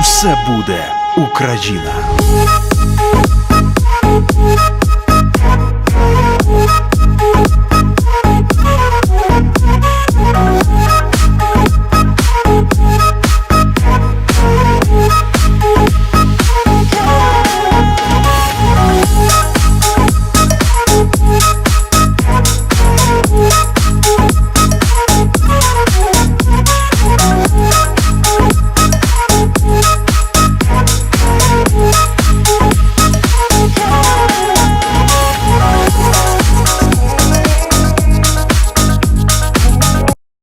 Все буде Україна.